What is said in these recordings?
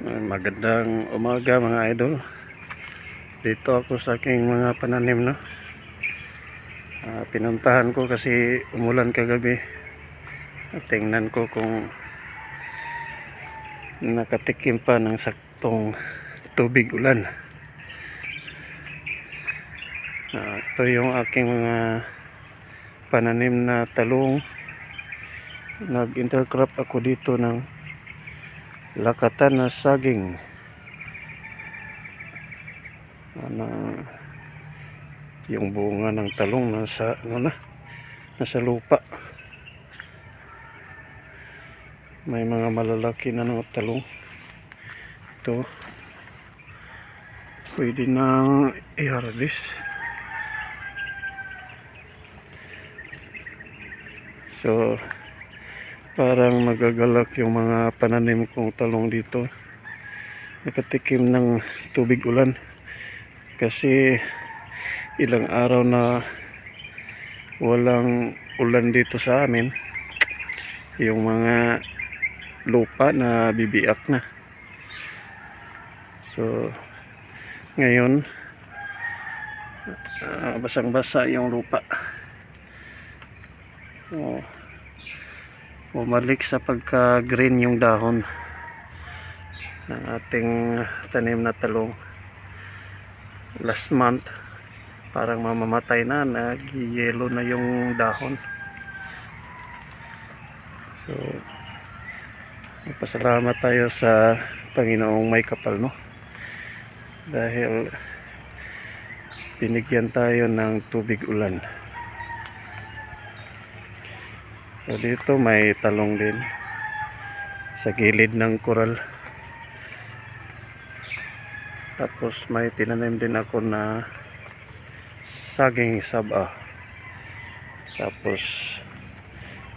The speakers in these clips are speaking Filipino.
Uh, Magandang umaga mga idol. Dito ako sa aking mga pananim no. Ah, pinuntahan ko kasi umulan kagabi. At tingnan ko kung nakatikim pa ng saktong tubig ulan. Ah, ito yung aking mga pananim na talong. Nag-intercrop ako dito ng lakatan na saging. Ano? Yung bunga ng talong nasa ano na? Nasa lupa. May mga malalaki na ng talong. Ito. Pwede nang i-harvest. So parang magagalak yung mga pananim kong talong dito. Nakatikim ng tubig ulan. Kasi ilang araw na walang ulan dito sa amin yung mga lupa na bibiak na. So ngayon ah, basang-basa yung lupa. Oh bumalik sa pagka green yung dahon ng ating tanim na talong. Last month parang mamamatay na nag yellow na yung dahon. So pasalamat tayo sa Panginoong may kapal no? Dahil binigyan tayo ng tubig ulan So dito may talong din sa gilid ng koral. Tapos may tinanim din ako na saging saba. Tapos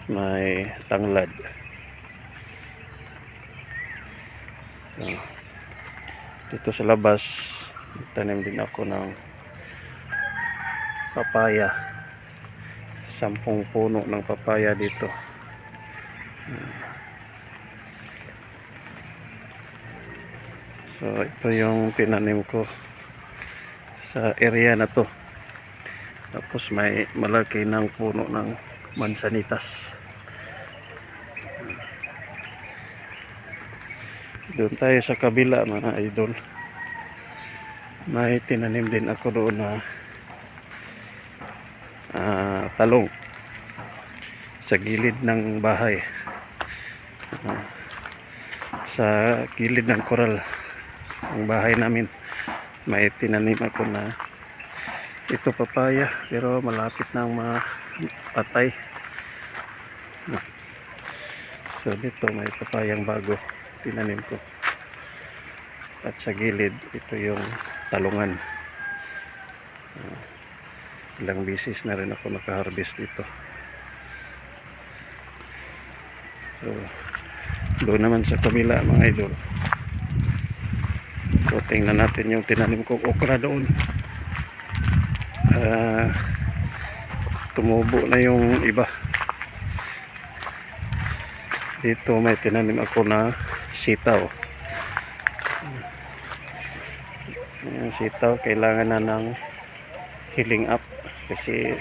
may tanglad. So, dito sa labas tanim din ako ng papaya sampung puno ng papaya dito. So ito yung pinanim ko sa area na to. Tapos may malaki ng puno ng mansanitas. Doon tayo sa kabila mga idol. May tinanim din ako doon na ah, talong sa gilid ng bahay. Ah, sa gilid ng koral ang bahay namin. May tinanim ako na ito papaya pero malapit nang mapatay. So dito may papayang bago tinanim ko. At sa gilid ito yung talungan ilang bisis na rin ako nakaharvest dito so doon naman sa kabila mga idol. So tingnan natin yung tinanim kong okra doon. Ah, tumubo na yung iba. Dito may tinanim ako na sitaw. Yung sitaw kailangan na ng healing up kasi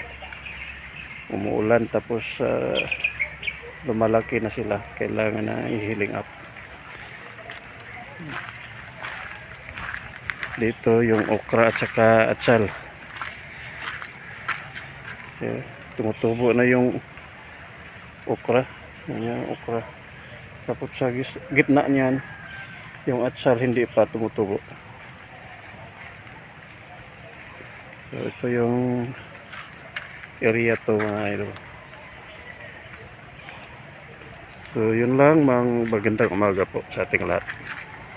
umuulan tapos ah, lumalaki na sila. Kailangan na i-healing up. Dito yung okra at saka atsal. So, tumutubo na yung okra. Yan yung okra. Tapos sa gitna niyan yung atsal hindi pa tumutubo. So ito yung area to mga idol So yun lang, mang magandang umaga po sa ating lahat.